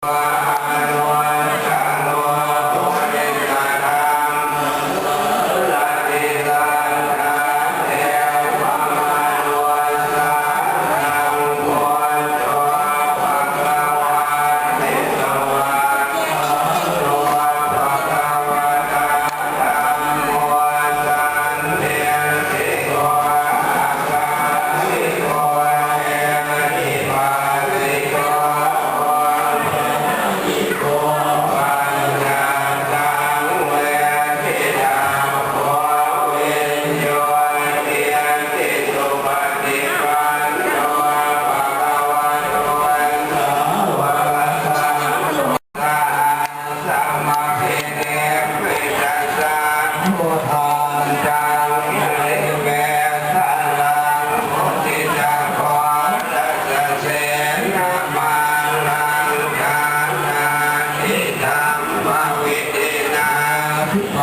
Bye. ข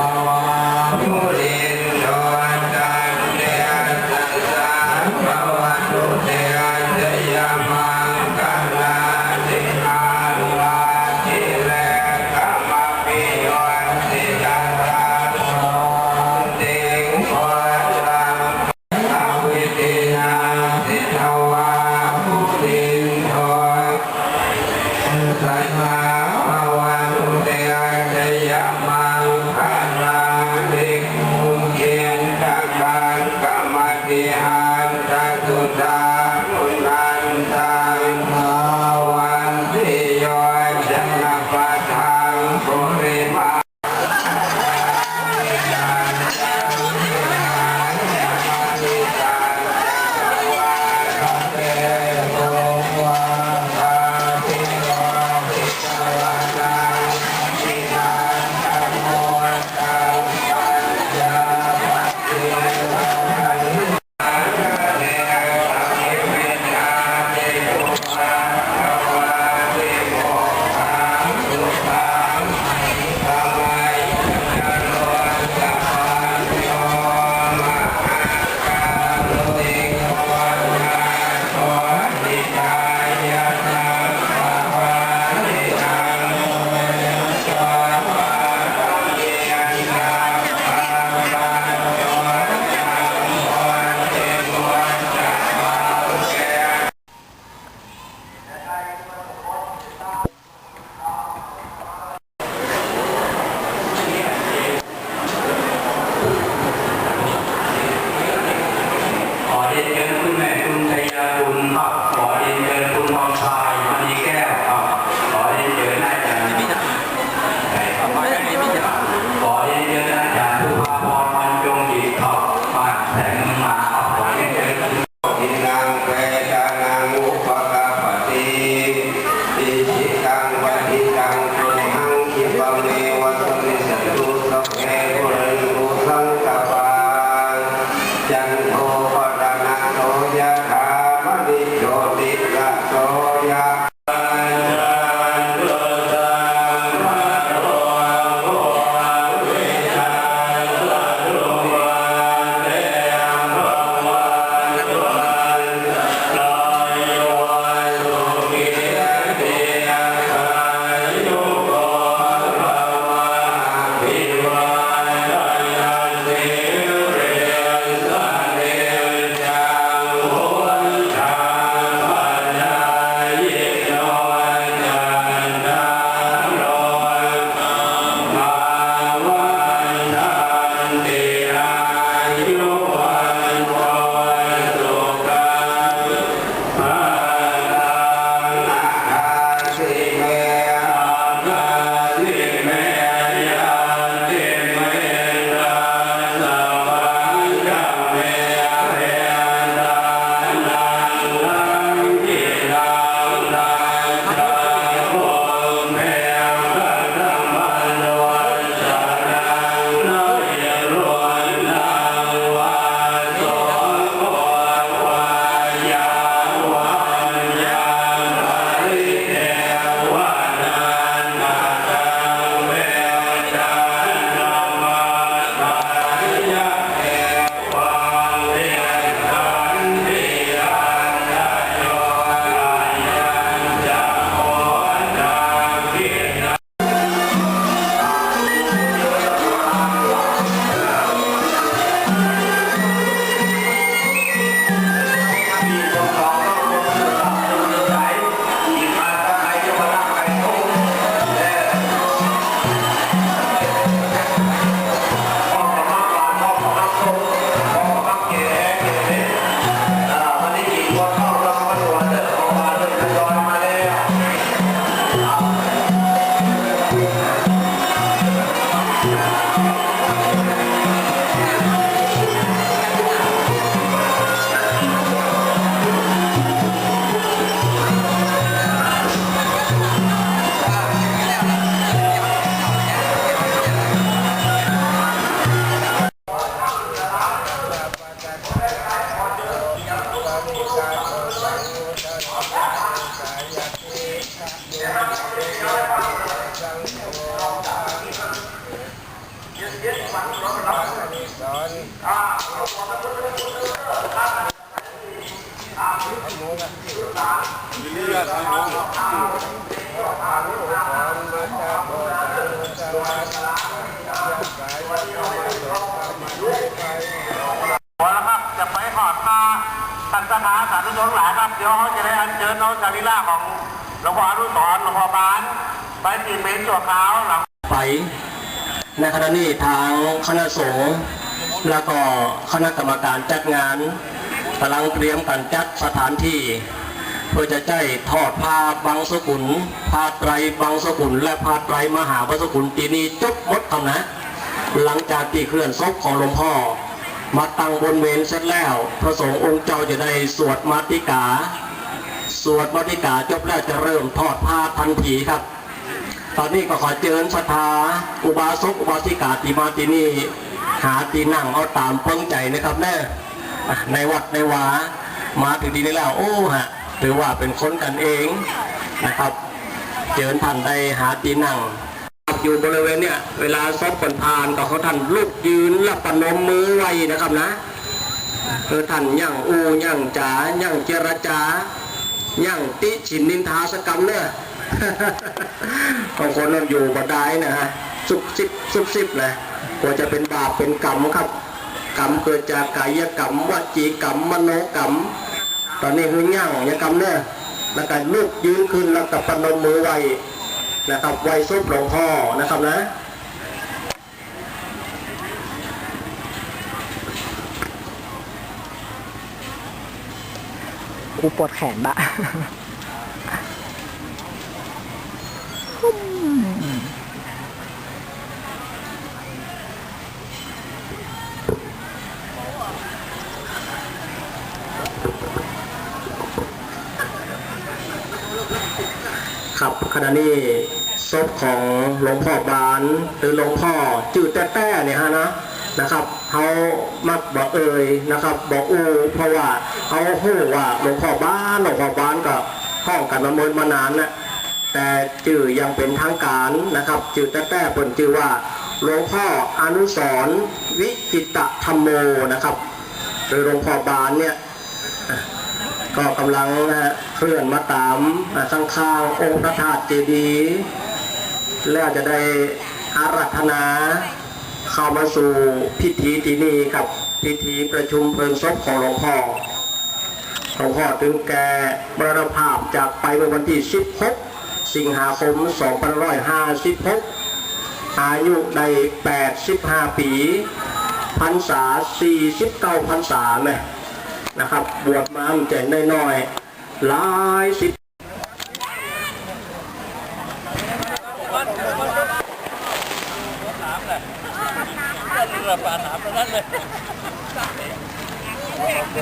Não! ครับเดี๋ยวเขาจะได้อัญเชิญน้องสารีล่าของหลวงพ่ออนุสรณ์หลวงพ่อบาน ไปตีเป็นตัวขาวหลังไปในขณะนี้ทางคณะสงฆ์แล้วก็คณะกรรมการจัดงานกำลังเตรียมกันจัดสถานที่ เพื่อจะใจทอดผ้าบางสกุลผ้าไตรบางสกุล และผ้าไตรมหาพระสกุลปีนี้จบหมดคำนะ หลังจากที่เคลื่อนศพของหลวงพ่อ มาตั้งบนเมนเสร็จแล้ว พระสงฆ์องค์เจ้าจะได้สวดมาติกา สวดมาติกาจบแล้วจะเริ่มทอดผ้าทันทีครับ ตอนนี้ก็ขอเจิญศรัทธาอุบาสกอุบาสิกาที่มาที่นี่หาที่นั่งเอาตามเพิ่งใจนะครับแน่ในวัดในวามาถึงที่นี่แล้วโอ้ฮะถือว่าเป็นคนกันเองนะครับ เจิญท่านได้หาที่นั่ง อยู่บริเวณเนี่ยเวลาซบคนผ่านก็เขาท่านลุกยืนและประนมมือไว้นะครับนะคือท่านย่างอูย่างจ๋าย่างเจรจาย่างติฉินนินทาสกรรมเนี่ยบางคนนั้นอยู่บ่ได้นะฮะสุบสิบสุบสิบเลยกว่าจะเป็นบาปเป็นกรรมครับ กรรมเกิดจากกายกรรมวจีกรรมมโนกรรม ตอนนี้คือย่างอย่างกรรมเนี่ยแล้วก็ลุกยืนขึ้นแล้วกับปนมมือไว้ นะครับไวซุปหลวงพ่อนะครับนะกูปวดแขนบะ ครับขณะนี้ศพของหลวงพ่อบานหรือหลวงพ่อจืดแต่แต่เนี่ยฮะนะนะครับเขามักบอกเอ่ยนะครับบอกอูเพราะว่าเขาหู้ว่าหลวงพ่อบ้านหลวงพ่อบ้านก็ห้องกันมาเมินมานานนะแต่จื่อยังเป็นทางการนะครับจื่อแต่แต่เปิ่นจื่อว่าหลวงพ่ออนุสรวิจิตธรรมโมนะครับหรือหลวงพ่อบานเนี่ย ก็กำลังนะเคลื่อนมาตามอ่าข้างๆองค์พระธาตุเจดีย์แล้วจะได้อารัธนาเข้ามาสู่พิธีที่นี่กับพิธีประชุมเพลิงศพของหลวงพ่อหลวงพ่อถึงแก่มรณภาพจากไปเมื่อวันที่ 16 สิงหาคม 2556 อายุได้ 85 ปีพรรษา 49พรรษาเนี่ย นะครับ บวชมามันจะน้อยๆหลายสิบเออหนามันห้อยมึงแหละนะใหญ่นะโอ้ยอยากเลย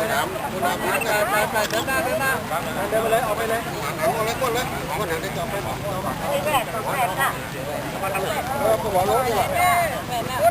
เนี่ยเป็นไฟนะมั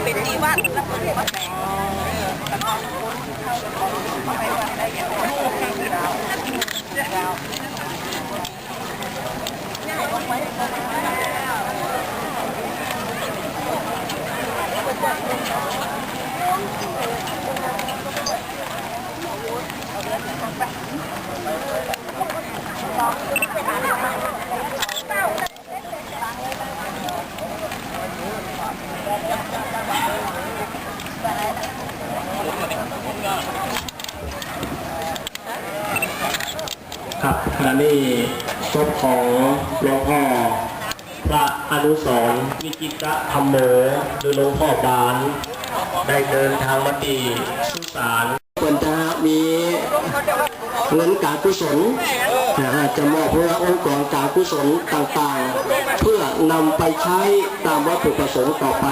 นเป็นที่วัดแล้วมันมาแต่งค ครับและนี่ศพของหลวงพ่อพระอนุสรวิจิตรธรรมโมหรือหลวงพ่อบาน ได้เดินทางมาที่สุสานควรจะมี เงินการกุศลนะฮะจะมอบเพื่อองค์กรการกุศลต่างๆ เพื่อนำไปใช้ตามวัตถุประสงค์ต่อไป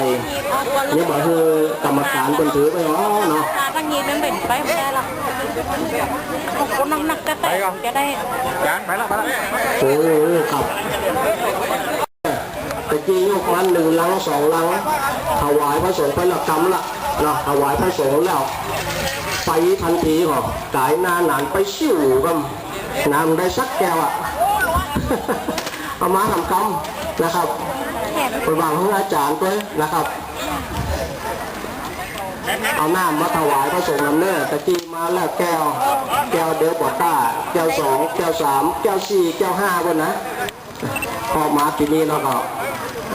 นี่บอกคือกรรมการเป็นถือไปอ๋อเนาะตาตั้งยีนมันเป็นไปไม่ได้หรอกคนนักนักๆก็แต่จะได้โอ้ครับตะกี้ยกมันหนึ่งลังสองลังถวายพระสงฆ์ไปละกรรมละเนาะถวายพระสงฆ์แล้ว ไปทันทีหรอกกายหนาหนานไปชิวกันน้ำได้สักแก้วอะเอามาทำกรรมนะครับไปวางให้อาจารย์ด้วยนะครับเอาน้ำมาถวายพระสงฆ์น้ำเนื้อตะกี้มาแล้วแก้ว แก้วเดียวบอต้า แก้วสองแก้วสามแก้วสี่แก้วห้าบนนะพอมาที่นี้แล้วก็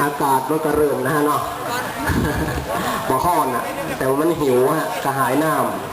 อากาศมันก็เริ่มนะฮะเนาะบ่ห้อนอะ แต่ว่ามันหิวฮะกระหายน้ำ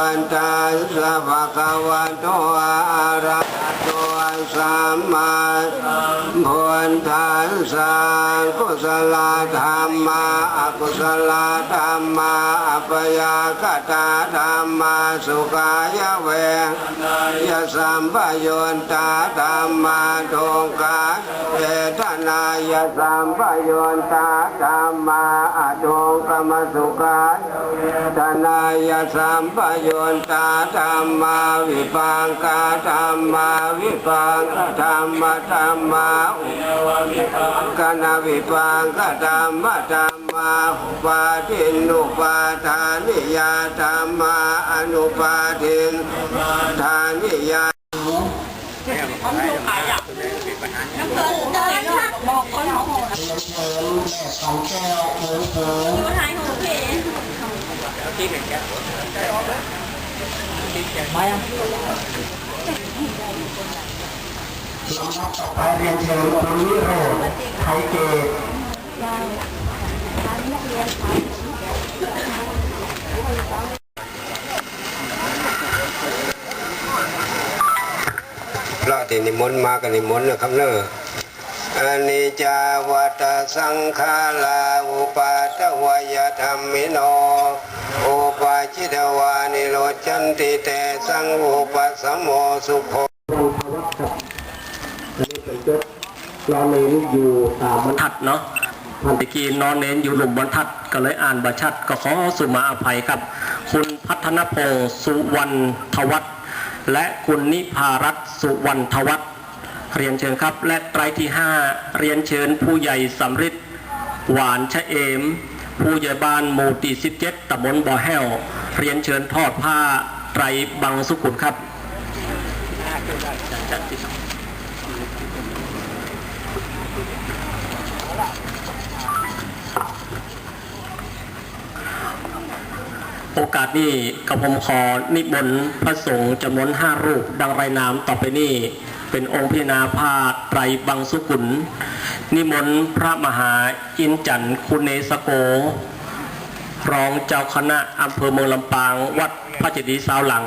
ปัญจสัพพะวะโตอะระหะโตสัมมาพุทธัสสะกุศลธรรมาอกุศลธรรมาอัปยากตาธรรมาสุขายเวยะสัมปโยนตาธรรมาทุกขาเวท นายสัมปโยนตาธรรมาอทุกขมสุขายทนายสัมปโยนตาธรรมาวิปังกาธรรมาวิปังกธรรมธรรมาอุกนาวิปังกธรรมธรรมาอุปาทินุปาทานิยาธรรมาอนุปาทินทานิยา บอกคนของผมดูท้ายของเพจไปเรียนเชิญคุณวิโรจน์ไทยเกตพระที่นิมนต์มากันนิมนต์นะครับเนอะ อนิจจาวัตสังขาราอุปาทวยธรรมิโนอุปาจิตวานิโรจันติเตสังอุปสมโมสุโขวันทวัฒน์ครับอันนี้เป็นยศนอนเน้นอยู่ตามบรรทัดเนาะพันตะกี้นอนเน้นอยู่หลุมบรรทัดก็เลยอ่านบรรทัดก็ขอสุมาอภัยครับ คุณพัฒนพงศ์สุวรรณทวัฒและคุณนิพารัตสุวรรณทวัฒ เรียนเชิญครับ และไตรที่ห้าเรียนเชิญผู้ใหญ่สำริดหวานชะเอม ผู้ใหญ่บ้านหมู่ที่17ตำบลบ่อแห้ว เรียนเชิญทอดผ้าไตรบังสุขุนครับโอกาสนี้กับผมขอนิมนต์พระสงฆ์จำนวนห้ารูปดังรายนามต่อไปนี้ เป็นองค์พินาภาไตรบังสุกุล นิมนต์พระมหาอินจันคุณเนสโก รองเจ้าคณะอำเภอเมืองลำปาง วัดพระเจดีย์สาวหลัง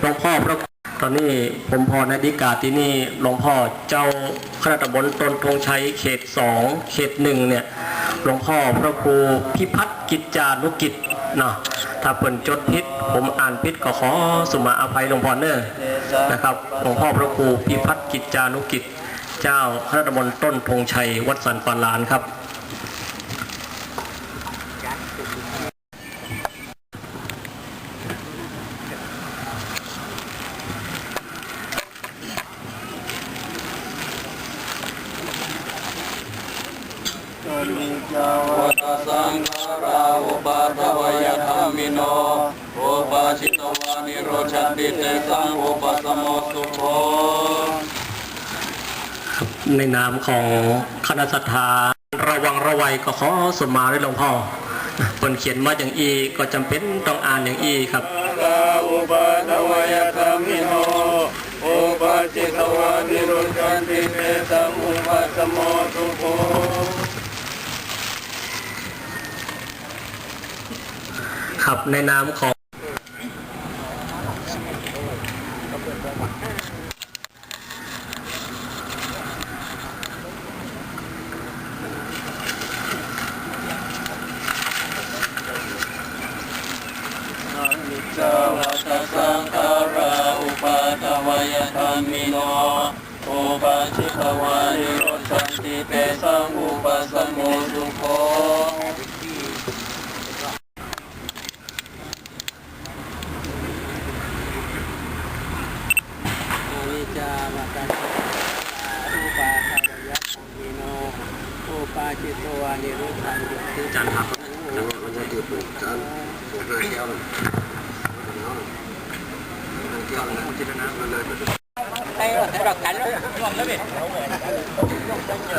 หลวงพ่อพระตอนนี้ผมพอนาฬิกาที่นี่หลวงพ่อเจ้าคณะตำบลตนธงชัยเขตสองเขตหนึ่งเนี่ยหลวงพ่อพระครูพิพัฒน์กิจจานุกิจเนาะ ถ้าเปิ่นจดพิษผมอ่านพิษก็ขอสุมาอภัยหลวงพ่อเนอร์นะครับหลวงพ่อพระครูพิพัฒน์กิจจานุกิจ เจ้าพระตำบลต้นธงชัยวัดสันปานลานครับ วัตสังขาราอุปาทวยธรรมิโนอุปาชิตวานิโรชันติเตสังอุปสมโมสุโภ ในนามของคณะสัทธาระวังระวัยก็ขอสมมาด้วยหลวงพ่อเพิ่นเขียนมาอย่างอีก็จำเป็นต้องอ่านอย่างอีครับอุปาทวยธรรมิโนอุปาจิตวานิรุตตันติเมตัมอุปัสสโมทุโภครับในนามของ สวัสสังขาราอุปาทวยธรรมิโนอุปาจิตวานิรุตตันติเมตัมอุปัสสโมทุโภ วิจามกันอุปาทวยะมิโนอุปาจิตตวานิรุตตันติ จันครับ มันจะติดเป็นการปวดหน้าเที่ยวเลยเที่ยวเลยจิตนามันเลย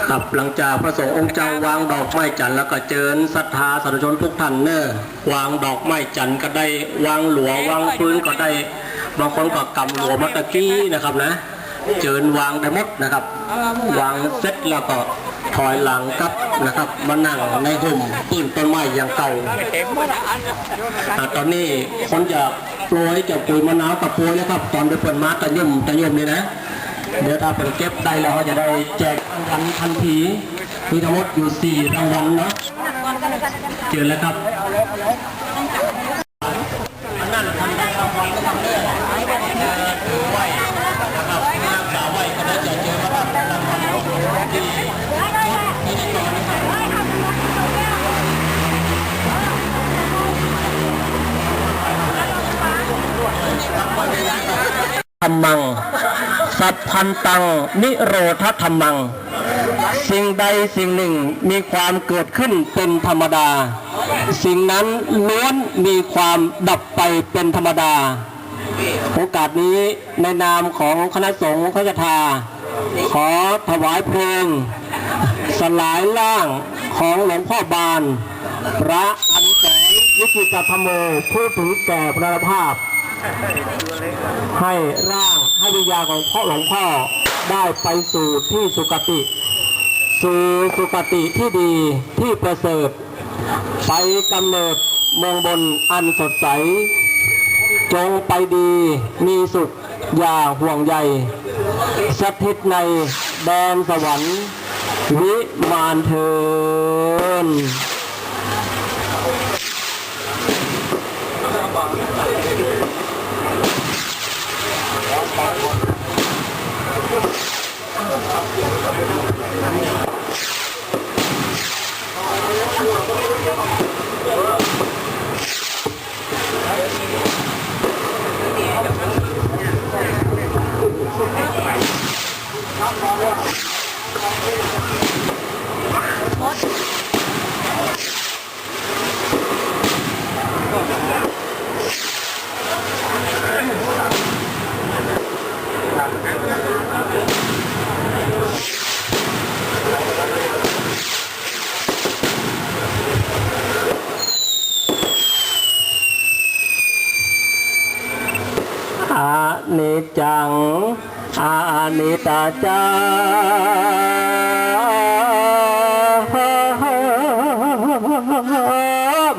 ครับ หลังจากพระสงฆ์องค์เจ้าวางดอกไม้จันทร์แล้วก็เจิญศรัทธาสาธุชนทุกท่านเนอวางดอกไม้จันทร์ก็ได้วางหลัววางพื้นก็ได้ บางคนก็กำหลัวมัตตะกี้นะครับนะ เจิญวางได้หมดนะครับ วางเสร็จแล้วก็ถอยหลังกลับนะครับมานั่งในห่มปืนต้นไม้อย่างเก่าอ่าตอนนี้คนจะโปรยจะปุ๋ยมะนาวกับโปรยนะครับ ตอนไปเปิดมาตะย่มตะย่มนี่นะ เดี๋ยวถ้าเป็นเก็บได้แล้วเขาจะได้แจกราง วัลทันทีมีทั้งหมดอยู่สี่รางวัลนะเจอแล้วครับนั่นทำได้รางวัลก็ทำได้ถือไว้นะครับรักษาไว้ก็ได้จะเจอรับรางวัลที่ที่ได้ต่อนะครับธรรมัง สัพพันตัง นิโรธธรรมัง สิ่งใดสิ่งหนึ่งมีความเกิดขึ้นเป็นธรรมดา สิ่งนั้นล้วนมีความดับไปเป็นธรรมดา โอกาสนี้ในนามของคณะสงฆ์ขจทา ขอถวายเพลง สลายล่างของหลวงพ่อบาน พระอันแสนวิจิตรธรรมโมผู้ถึงแก่พระภาพ ให้ร่างให้วิญญาณของพ่อหลวงพ่อได้ไปสู่ที่สุคติ สู่สุคติที่ดีที่ประเสริฐไปกำเนิดเมืองบนอันสดใส จงไปดีมีสุขอย่าห่วงใยสถิตในแดนสวรรค์ วิมานเทิน นิจจัง อานิตาจา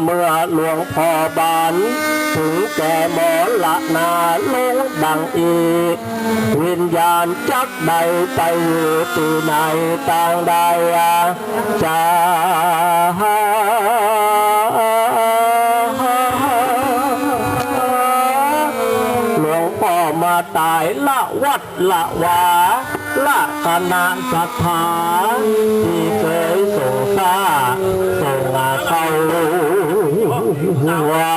เมื่อหลวงพ่อบานถึงแก่หมอละนาลงดังอีก วิญญาณจักใดไปอยู่ที่ไหนต่างใดจะ ตายละวัดละวาละคณะศรัทธาที่เคยส่งซาส่งเข้าว่า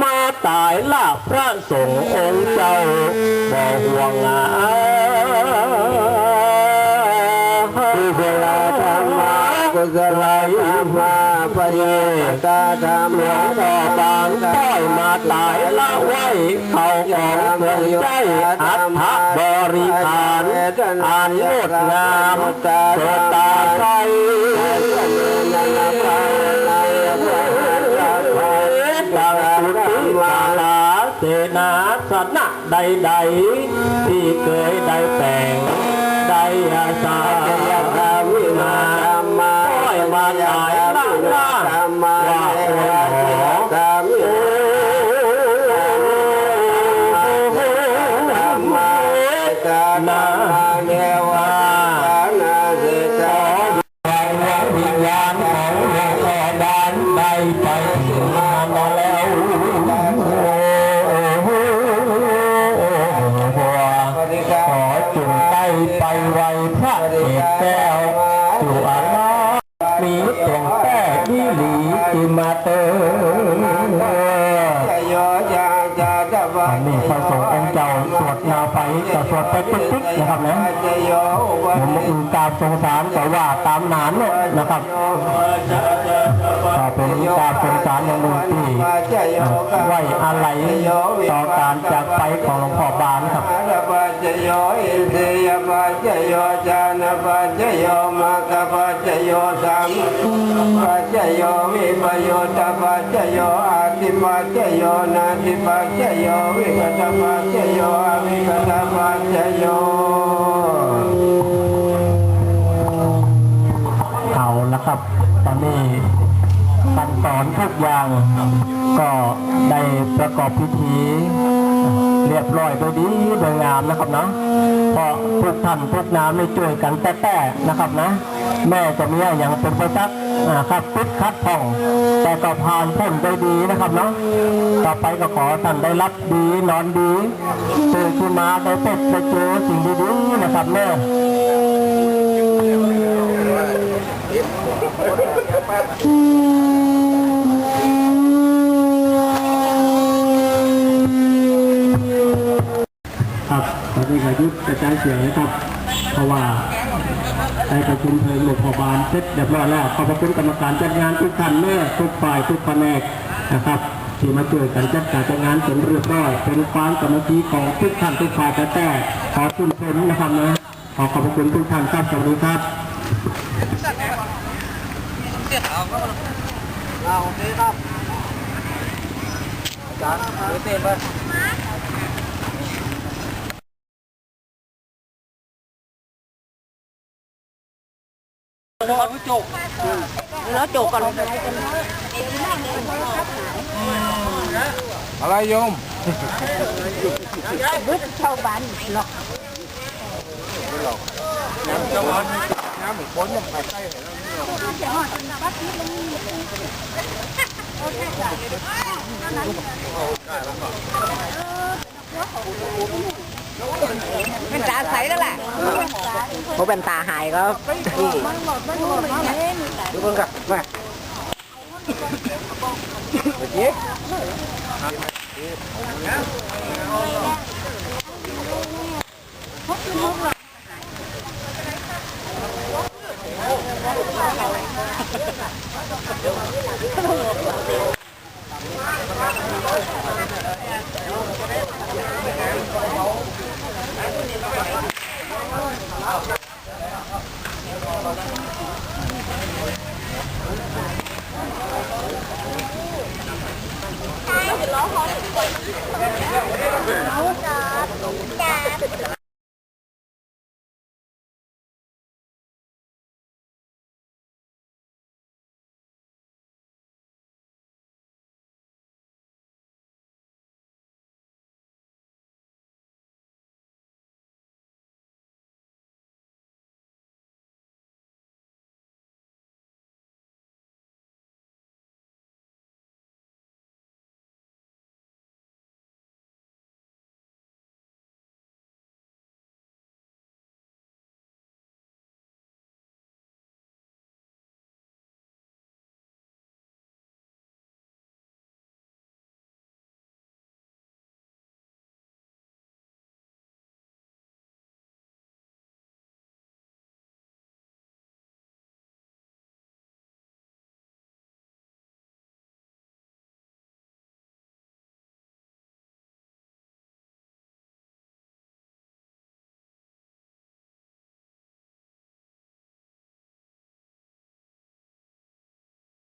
มาตายละพระสงฆ์องค์เจ้าบ่ห่วงอากุศลธรรมะกุศลธรรมะ ปเยตาธรรมหลวงพ่อบางต้อยมาตายละไว้เขาของเมืองใจอัฐบริหารอ่านงดงามเกิดตาใสดังสุติมาลาเสนาสนะใดๆที่เคยได้แต่งได้อาสา จโยนาติปัจจโยวิกัตปัจจโยอวิกัตปัจจโยเอาละครับ ตอนนี้ขั้นตอนทุกอย่างก็ได้ประกอบพิธีเรียบร้อยโดยดีโดยงามนะครับเนาะเพราะทุกท่านทุกน้ำได้ช่วยกันแต่แต่นะครับนะ แม่จะมีอย่างเป็นประจักษ์ ครับติดคัดผ่อง แต่ก็ผ่านพ้นโดยดีนะครับเนาะต่อไปก็ขอท่านได้รับดีนอนดีตื่นขึ้นมาได้พบได้เจอสิ่งดีๆนะครับแม่ครับตอนนี้ก็ยุดกระจายเสียงนะครับ เพราะว่า ได้ประชุมเพลิงหลวงพอบานเสร็จเรียบร้อยแล้วขอบพระคุณกรรมการจัดงานทุกท่านแม่ทุกฝ่ายทุกแผนกนะครับที่มาช่วยกันจัดการจัดงานจนเรียบร้อยเป็นความสมัคคีของทุกท่านทุกฝ่ายแต่แต่ขอคุณชมนะครับนะขอขอบพระคุณทุกท่านครับสวัสดีครับเอาโอเคครับอาจารย์เดี๋ยว เต้นไปแล้วจบก่อนอะไรโยมบึ้ดเข้าบ้านหรอกน้ำเหมือนคนยังไปใกล้เลย เป็นตาใสแล้วแหละเพราะเป็นตาหายก็ดูเพิ่งกับมาเจ๊ ล้อฮอตทุกคนจ้าจ้า